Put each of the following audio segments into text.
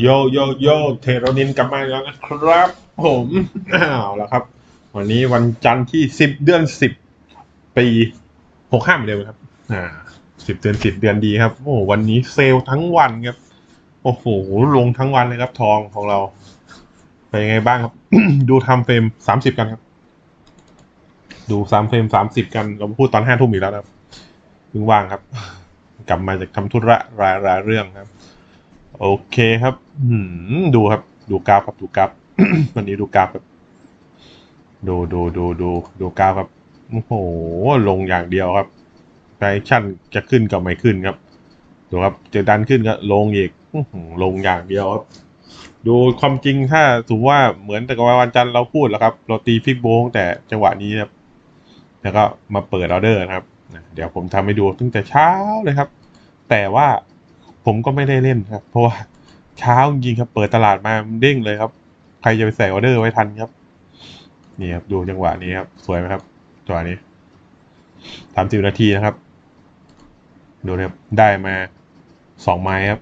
โยโยโยเทโรนินกลับมาแล้วนะครับ ผมอ้าวแล้วครับ วันนี้วันจันทร์ที่สิบเดือนสิบปีหกห้าเหมือนเดิมครับ อ่าสิบเดือนสิบเดือนดีครับ โอ้วันนี้เซลล์ทั้งวันครับ โอ้โหลงทั้งวันเลยครับ ทองของเราเป็นยังไงบ้างครับ ดูทำเฟรมสามสิบกันครับ ดูสามเฟรมสามสิบกันเราพูดตอนห้าทุ่มอีกแล้วนะครับเพิ่งว่างครับ กลับมาจากทำธุระรายรายเรื่องครับ โอเคครับดูครับ ดูกราฟครับ ดูกราฟ วันนี้ดูกราฟครับ ดูดูดูดูดูกราฟครับ โอ้โห ลงอย่างเดียวครับแฟชั่นจะขึ้นก็ไม่ขึ้นครับ ดูครับ จะดันขึ้นก็ลงอีกลงอย่างเดียวครับ ดูความจริงถ้าสมมติว่าเหมือนแต่กับวันจันทร์เราพูดแล้วครับ เราตีฟิกโบงแต่จังหวะนี้ครับ แล้วก็มาเปิดออเดอร์นะครับ เดี๋ยวผมทำให้ดูตั้งแต่เช้าเลยครับ แต่ว่า ผมก็ไม่ได้เล่นครับ เพราะว่าเช้าจริงครับ เปิดตลาดมาเด้งเลยครับ ใครจะไปใส่ออเดอร์ไว้ทันครับ นี่ครับ ดูจังหวะนี้ครับ สวยไหมครับจังหวะนี้สามสิบนาทีนะครับ ดูนะครับได้มาสองไม้ครับ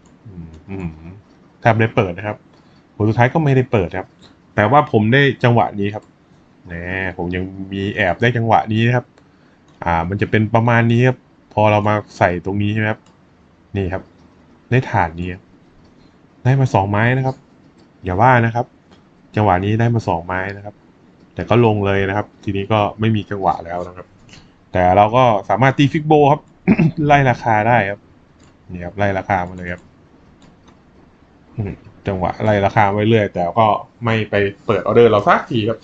แทบไม่ได้เปิดนะครับผลสุดท้ายก็ไม่ได้เปิดครับ แต่ว่าผมได้จังหวะนี้ครับแหมผมยังมีแอบได้จังหวะนี้นะครับ อ่า มันจะเป็นประมาณนี้ครับ พอเรามาใส่ตรงนี้ใช่ไหมครับ นี่ครับ ได้ฐานนี้ได้มาสองไม้นะครับ อย่าว่านะครับ จังหวะนี้ได้มาสองไม้นะครับ แต่ก็ลงเลยนะครับ ทีนี้ก็ไม่มีจังหวะแล้วนะครับ แต่เราก็สามารถตีฟิกโบครับ ไล่ราคาได้ครับนี่ครับไล่ราคามาเลยครับจังหวะไล่ราคาไว้เรื่อยแต่ก็ไม่ไปเปิดออเดอร์เราสักทีครับ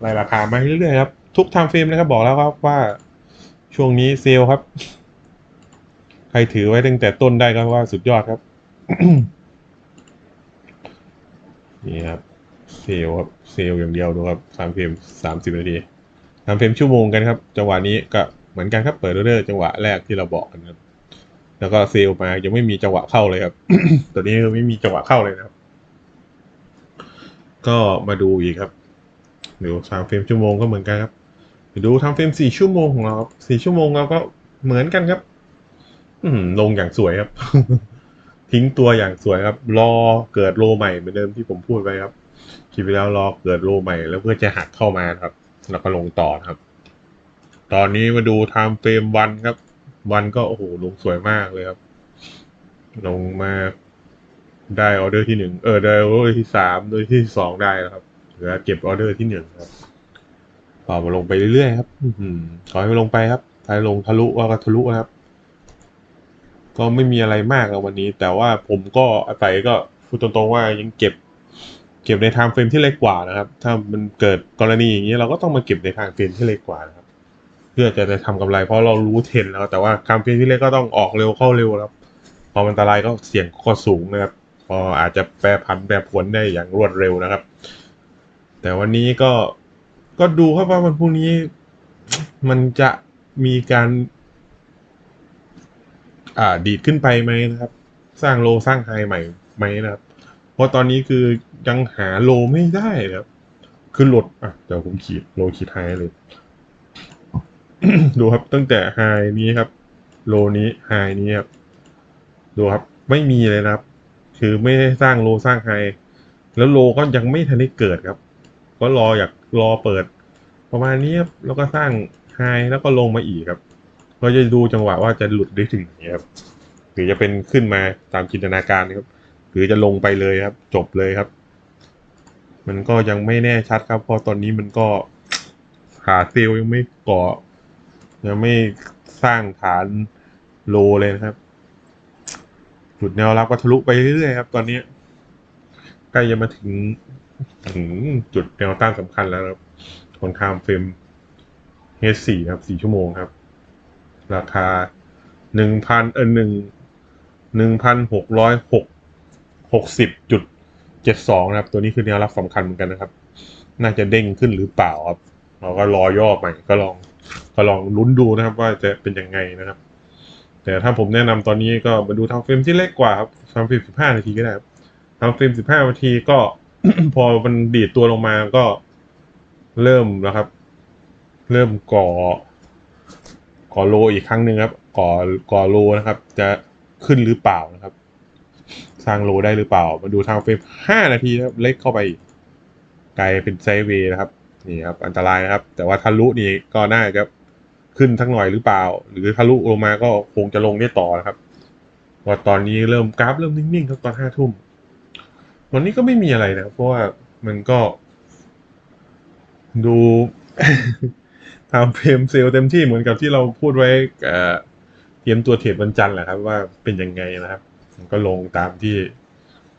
ไล่ราคามาเรื่อยๆครับทุกไทม์เฟรมนะครับบอกแล้วครับว่าช่วงนี้เซลครับ รถือไว้ตั้งแต่ต้นได้ก็ว่าสุดยอดครับ นี่ครับ เซลครับ เซลอย่างเดียวดูครับสามเฟรมสามสิบนาทีสามเฟรมชั่วโมงกันครับ จังหวะนี้ก็เหมือนกันครับ เปิดออเดอร์จังหวะแรกที่เราบอกกันครับ แล้วก็เซลมายังไม่มีจังหวะเข้าเลยครับ ตัวนี้ไม่มีจังหวะเข้าเลยนะครับ ก็มาดูอีกครับเดี๋ยวสามเฟรมชั่วโมงก็เหมือนกันครับดูทำเฟรมสี่ชั่วโมงของเราครับสี่ชั่วโมงเราก็เหมือนกันครับ ลงอย่างสวยครับ ทิ้งตัวอย่างสวยครับ รอเกิดโลใหม่เหมือนเดิมที่ผมพูดไว้ครับคิดไปแล้วรอเกิดโลใหม่ แล้วเพื่อจะหักเข้ามาครับ แล้วก็ลงต่อครับ ตอนนี้มาดูไทม์เฟรมวันครับ วันก็โอ้โหลงสวยมากเลยครับ ลงมาได้ออเดอร์ที่หนึ่งเออได้ออเดอร์ที่สามออเดอร์ที่สองได้แล้วครับเหลือเก็บออเดอร์ที่หนึ่งครับต่อมาลงไปเรื่อยๆครับ อืขอให้มันลงไปครับถ้าลงทะลุก็ทะลุนะครับ ก็ไม่มีอะไรมากอะวันนี้ แต่ว่าผมก็อาศัยก็พูดตรงๆว่ายังเก็บ เก็บในไทม์เฟรมที่เล็กกว่านะครับ ถ้ามันเกิดกรณีอย่างนี้เราก็ต้องมาเก็บในไทม์เฟรมที่เล็กกว่านะครับ เพื่อจะได้ทำกำไรเพราะเรารู้เทรนแล้ว แต่ว่าไทม์เฟรมที่เล็กก็ต้องออกเร็วเข้าเร็วครับพอมันอันตรายก็เสี่ยงก็สูงนะครับพออาจจะแปรผันแปรผลได้อย่างรวดเร็วนะครับ แต่วันนี้ก็ก็ดูครับว่าวันพรุ่งนี้ มันจะมีการ อ่าดีดขึ้นไปไหมนะครับ สร้างโลสร้างไฮใหม่ไหมนะครับ เพราะตอนนี้คือยังหาโลไม่ได้นะครับคือหลดอะเดี๋ยวผมขีดโลขีดไฮเลยดูครับตั้งแต่ไฮนี้ครับ โลนี้ไฮนี้ครับดูครับ ไม่มีเลยนะครับ คือไม่ได้สร้างโลสร้างไฮแล้วโลก็ยังไม่ทันได้เกิดครับ ก็รออยากรอเปิด ประมาณนี้ครับแล้วก็สร้างไฮแล้วก็ลงมาอีกครับ ก็จะดูจังหวะว่าจะหลุดได้ถึงไหนครับหรือจะเป็นขึ้นมาตามจินตนาการครับ หรือจะลงไปเลยครับ จบเลยครับ มันก็ยังไม่แน่ชัดครับ เพราะตอนนี้มันก็หาเซลยังไม่ก่อ ยังไม่สร้างฐานโลเลยนะครับ จุดแนวรับก็ทะลุไปเรื่อยๆครับ ตอนนี้ใกล้จะมาถึงถึงจุดแนวต้านสำคัญแล้วครับของไทม์เฟรม H4 นะครับ4ชั่วโมงครับ ราคาหนึ่งพันเออหนึ่งหนึ่งพันหกร้อยหกหกสิบจุดเจ็ดสองนะครับ ตัวนี้คือแนวรับสำคัญเหมือนกันนะครับ น่าจะเด้งขึ้นหรือเปล่าครับ เราก็รอย่อใหม่ก็ลองก็ลองลุ้นดูนะครับ ว่าจะเป็นยังไงนะครับ แต่ถ้าผมแนะนำตอนนี้ก็มาดูทำเฟรมที่เล็กกว่าครับทำเฟรมสิบห้านาทีก็ได้ครับทำเฟรมสิบห้านาทีก็พอมันดีดตัวลงมาก็เริ่มแล้วครับ เริ่มก่อ ก่อโลอีกครั้งหนึ่งครับ ก่อก่อโลนะครับ จะขึ้นหรือเปล่านะครับ สร้างโลได้หรือเปล่า มาดูทางเฟรมห้านาทีนะครับ เล็กเข้าไปกไกลเป็นไซเวย์นะครับนี่ครับ อันตรายนะครับ แต่ว่าทะลุนี่ก็น่าจะขึ้นทั้งหน่อยหรือเปล่า หรือทะลุลงมาก็คงจะลงได้ต่อนะครับว่าตอนนี้เริ่มกราฟเริ่มนิ่งๆครับตอนห้าทุ่มวันนี้ก็ไม่มีอะไรนะเพราะว่ามันก็ ดู ทำเฟรมเซลเต็มที่เหมือนกับที่เราพูดไว้เตรียมตัวเทรดวันจันทร์แหละครับ ว่าเป็นยังไงนะครับก็ลงตามที่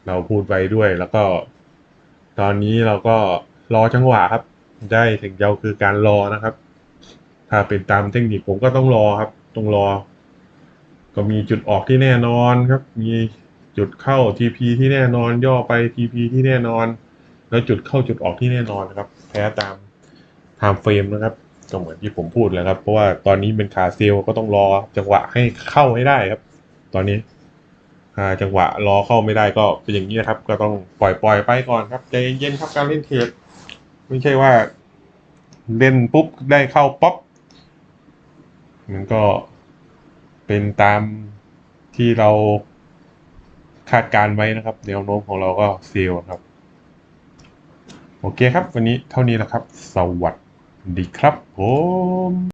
เราพูดไว้ด้วย แล้วก็ ตอนนี้เราก็รอจังหวะครับ ได้ถึงเดียวคือการรอนะครับ ถ้าเป็นตามเทคนิคผมก็ต้องรอครับ ต้องรอ ก็มีจุดออกที่แน่นอนครับ มีจุดเข้า TP ที่แน่นอน ย่อไป TP ที่แน่นอน แล้วจุดเข้าจุดออกที่แน่นอนนะครับ แพ้ตาม time frame นะครับ ก็เหมือนที่ผมพูดแล้วครับ เพราะว่าตอนนี้เป็นขาเซลก็ต้องรอจังหวะให้เข้าให้ได้ครับ ตอนนี้อ่าจังหวะรอเข้าไม่ได้ก็เป็นอย่างนี้นะครับ ก็ต้องปล่อยปล่อยไปก่อนครับใจเย็นๆครับการเล่นเทรดไม่ใช่ว่า เล่นปุ๊บได้เข้าป๊อปมันก็เป็นตามที่เราคาดการไว้นะครับแนวโน้มของเราก็เซลครับ โอเคครับ วันนี้เท่านี้แหละครับ สวัสดี ดีครับผม